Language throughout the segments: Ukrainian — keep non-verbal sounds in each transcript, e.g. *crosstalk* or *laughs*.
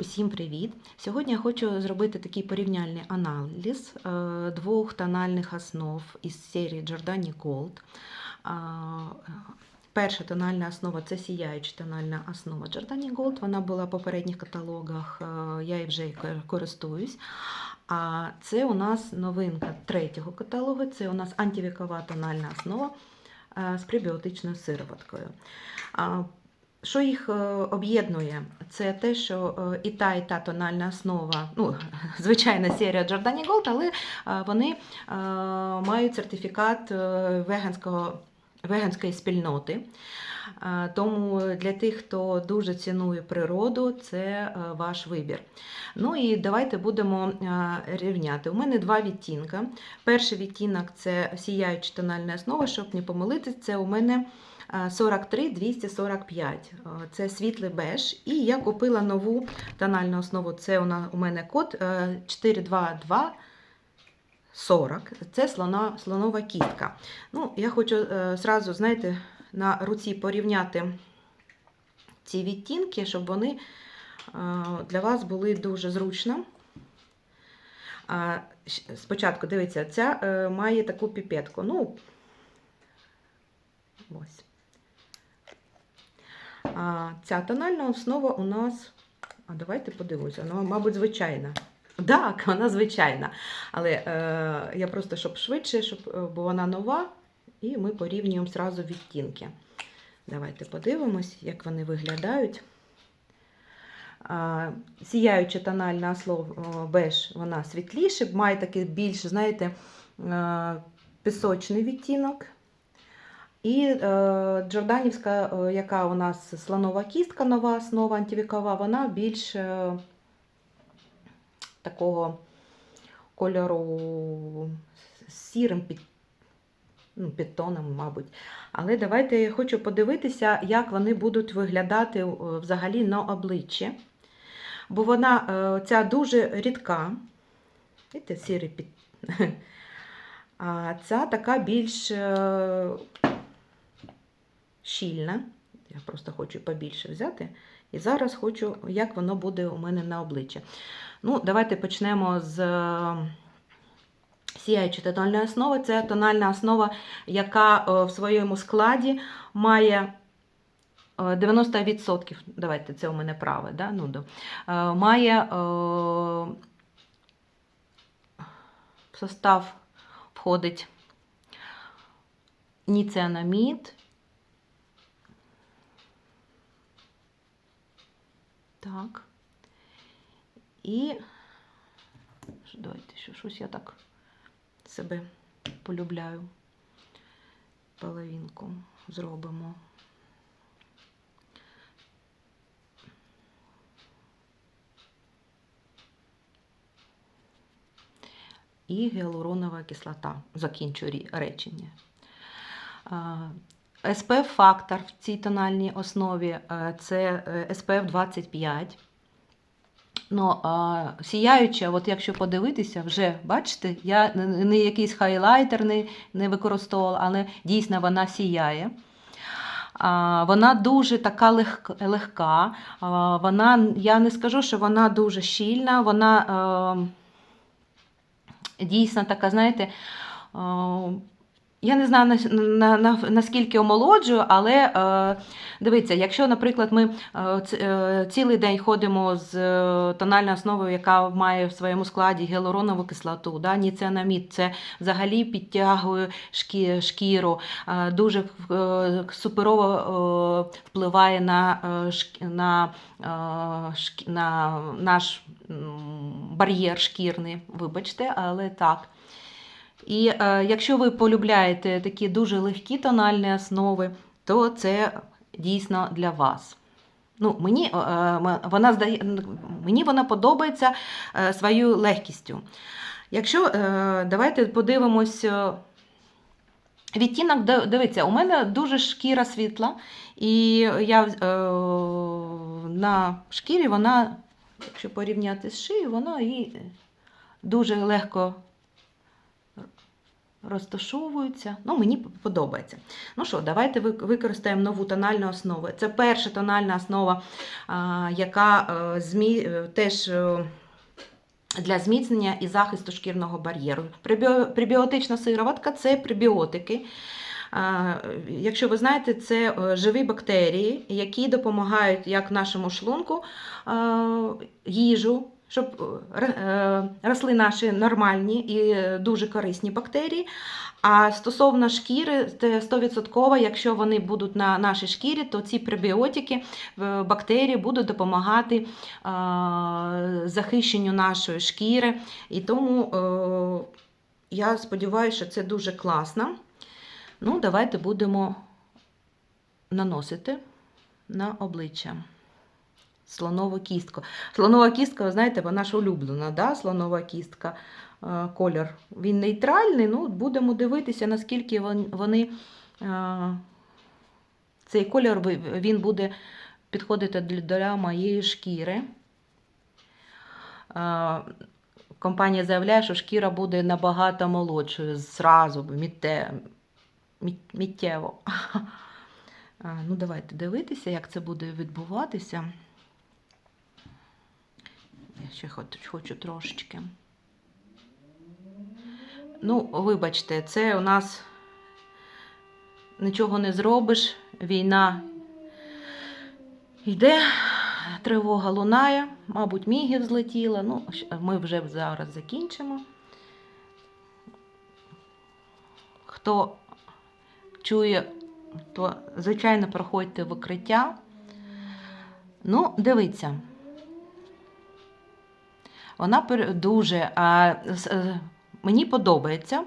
Усім привіт! Сьогодні я хочу зробити такий порівняльний аналіз е, двох тональних основ із серії Giordani Gold. Е, Перша тональна основа це сіяюча тональна основа Giordani Gold. Вона була в попередніх каталогах, е, я і вже користуюсь. А це у нас новинка третього каталогу. Це у нас антивікова тональна основа з пребіотичною сироваткою. Що їх е, об'єднує? Це те, що е, і та, і та тональна основа, ну, *laughs* звичайна серія Giordani Gold, але е, вони мають сертифікат веганського, веганської спільноти. Тому для тих, хто дуже цінує природу, це ваш вибір. Ну і давайте будемо рівняти. У мене два відтінка. Перший відтінок це сіяюча тональна основа, щоб не помилитись, це у мене. 43 245. Е, Це світлий беж. І я купила нову тональну основу. Це у мене код е, 422 40. Це слона, слонова кістка. Ну, я хочу е, зразу, знаєте, на руці порівняти ці відтінки, щоб вони е, для вас були дуже зручно. А, Спочатку, дивіться, ця е, має таку піпетку. Ну, ось. А ця тональна основа у нас. А давайте подивимося, вона, мабуть, звичайна. Так, вона звичайна. Але е, я просто, щоб швидше, щоб, е, бо вона нова, і ми порівнюємо зразу відтінки. Давайте подивимось, як вони виглядають. А, сіяюча тональна основа беж, вона світліше, має такий більш, знаєте, е, пісочний відтінок. І е, Джорданівська, е, яка у нас слонова кістка, нова основа антивікова, вона більш е, такого кольору сірим під, ну, підтоном, мабуть. Але давайте я хочу подивитися, як вони будуть виглядати е, взагалі на обличчі. Бо вона е, ця дуже рідка. Бачите, сірий під. *laughs* А ця така більш е, щільна. Я просто хочу побільше взяти. І зараз хочу, як воно буде у мене на обличчі. Ну, давайте почнемо з е, сіяючої тональної основи. Це тональна основа, яка е, в своєму складі має е, 90%. Давайте, це у мене праве, да? ну. Е, має е, в состав входить ніцианамід, Так. І давайте що, щось я так себе полюбляю. Половинку зробимо. І гіалуронова кислота. Закінчу рі- речення. СПФ-фактор в цій тональній основі е, це SPF 25. Ну, а, сіяюча, от якщо подивитися, вже бачите, я не- якийсь хайлайтер не, не використовувала, але дійсно вона сіяє. А, вона дуже така легка, легка. А, вона, я не скажу, що вона дуже щільна, вона е, дійсно така, знаєте, е, я не знаю на, на, на, наскільки омолоджую, але е, дивіться, якщо, наприклад, ми е, е, цілий день ходимо з е, тональною основою, яка має в своєму складі гіалуронову кислоту, да, ніцианамід, це взагалі підтягує шкі, шкіру, е, дуже е, суперово е, впливає на, е, на, е, шк, на наш бар'єр шкірний, вибачте, але так. І е, якщо ви полюбляєте такі дуже легкі тональні основи, то це дійсно для вас. Ну, мені, е, вона, здає, мені вона подобається е, своєю легкістю. Якщо е, давайте подивимось. е, Відтінок, дивіться, у мене дуже шкіра світла, і я е, на шкірі вона, якщо порівняти з шиєю, вона і дуже легко розташовуються. Ну, мені подобається. Ну що, давайте використаємо нову тональну основу. Це перша тональна основа, яка е, е, теж. е, Для зміцнення і захисту шкірного бар'єру. Пребіо- Пребіотична сироватка це пребіотики. Якщо ви знаєте, це живі бактерії, які допомагають як нашому шлунку їжу, щоб е, е, росли наші нормальні і е, дуже корисні бактерії. А стосовно шкіри, це 100%, якщо вони будуть на нашій шкірі, то ці пребіотики, бактерії будуть допомагати захищенню нашої шкіри. І тому я сподіваюся, що це дуже класно. Ну, давайте будемо наносити на обличчя. Слонова кістка. Слонова кістка, ви знаєте, вона ж улюблена, да? слонова кістка. Е, Колір. Він нейтральний, ну, будемо дивитися, наскільки вони. е, Цей колір він буде підходити для- моєї шкіри. Е, Компанія заявляє, що шкіра буде набагато молодшою зразу, мітте, міт- миттєво. *laughs* Ну, давайте дивитися, як це буде відбуватися. Ще хочу, трошечки. Ну, вибачте, це у нас нічого не зробиш. Війна йде, тривога лунає, мабуть, мігів злетіла. Ну, ми вже зараз закінчимо. Хто чує, то, звичайно, проходьте в укриття. Ну, дивіться. Вона дуже а, е, мені подобається.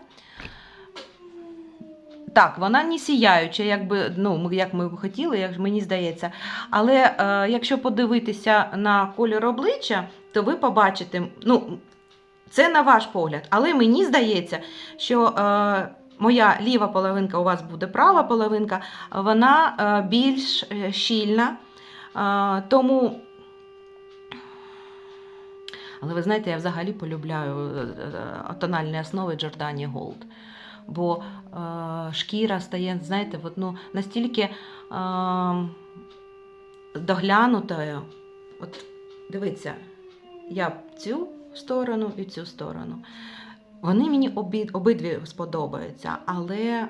Так, вона не сіяюча, якби, ну, як ми хотіли, як мені здається. Але е, якщо подивитися на колір обличчя, то ви побачите, ну, це на ваш погляд. Але мені здається, що е, моя ліва половинка, у вас буде права половинка, вона е, більш е, щільна. Е, тому. Але ви знаєте, я взагалі полюбляю е, е, тональні основи Giordani Gold. Бо е, шкіра стає, знаєте, от, ну, настільки е, доглянутою. От дивіться, я цю сторону і цю сторону. Вони мені обі, обидві сподобаються, але е,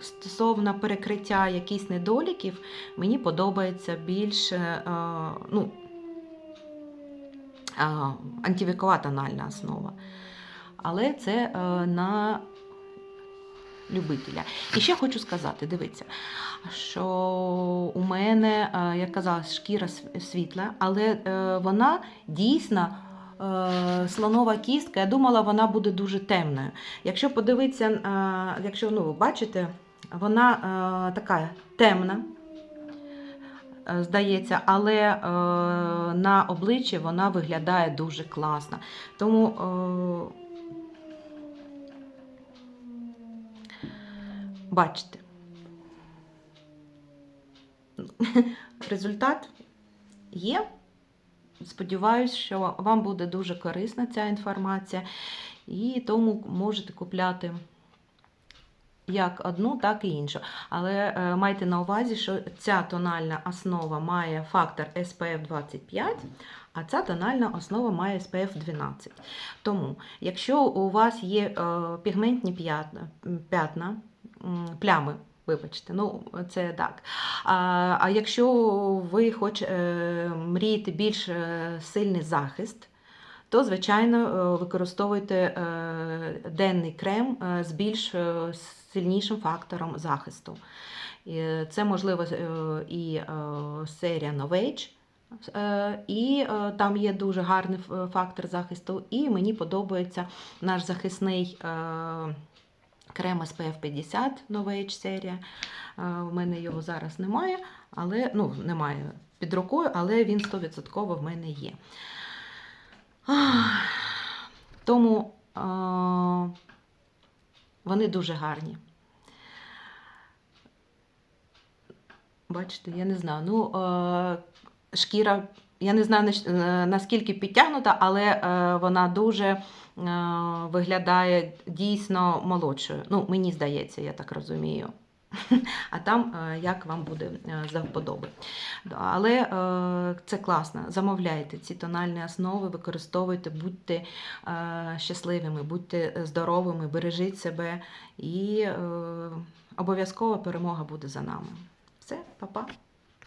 стосовно перекриття якихось недоліків, мені подобається більше е, ну, е, антивікова тональна основа. Але це е, на любителя. І ще хочу сказати: дивіться, що у мене, е, як казала, шкіра світла, але е, вона дійсно. Слонова кістка, я думала, вона буде дуже темною. Якщо подивитися, якщо ну, ви бачите, вона така темна, здається, але е, на обличчі вона виглядає дуже класно. Тому е, бачите, результат є. Сподіваюсь, що вам буде дуже корисна ця інформація, і тому можете купляти як одну, так і іншу. Але е, майте на увазі, що ця тональна основа має фактор SPF 25, а ця тональна основа має SPF 12. Тому, якщо у вас є е, пігментні п'ятна, п'ятна плями, вибачте, ну це так. А, а якщо ви хоч е, мрієте більш сильний захист, то, звичайно, е, використовуйте е, денний крем е, з більш сильнішим фактором захисту. Це можливо і серія Novage, і там є дуже гарний фактор захисту. І мені подобається наш захисний крем SPF 50 Novage серія. У мене його зараз немає, але ну, немає під рукою, але він 100% в мене є. Тому вони дуже гарні. Бачите, я не знаю. Ну, шкіра я не знаю наскільки підтягнута, але е, вона дуже е, виглядає дійсно молодшою. Ну, мені здається, я так розумію. *laughs* А там е, як вам буде е, за. Але е, це класно. Замовляйте ці тональні основи, використовуйте, будьте щасливими, будьте здоровими, бережіть себе і обов'язково перемога буде за нами. Все, па-па.